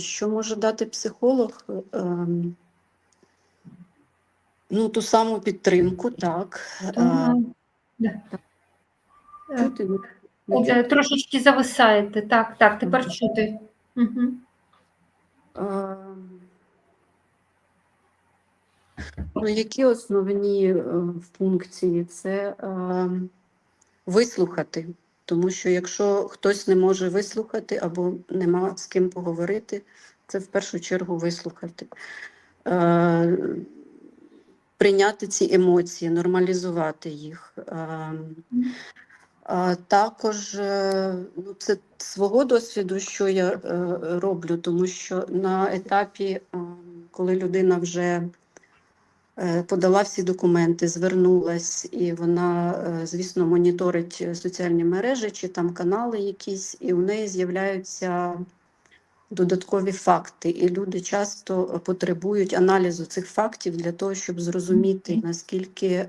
Що може дати психолог? Ем, Ну, ту саму підтримку, так. Е. Да. Е, чути от, е, Трошечки зависаєте. Так, так, тепер чути. Угу. Ем, Ну, які основні е, функції? Це ем, вислухати. Тому що якщо хтось не може вислухати або нема з ким поговорити, це в першу чергу вислухати. Е, Прийняти ці емоції, нормалізувати їх. Ем, а також е, ну, це свого досвіду, що я е, роблю, тому що на етапі, е, коли людина вже е, подала всі документи, звернулась, і вона, е, звісно, моніторить соціальні мережі чи там канали якісь, і у неї з'являються додаткові факти. І люди часто потребують аналізу цих фактів для того, щоб зрозуміти, наскільки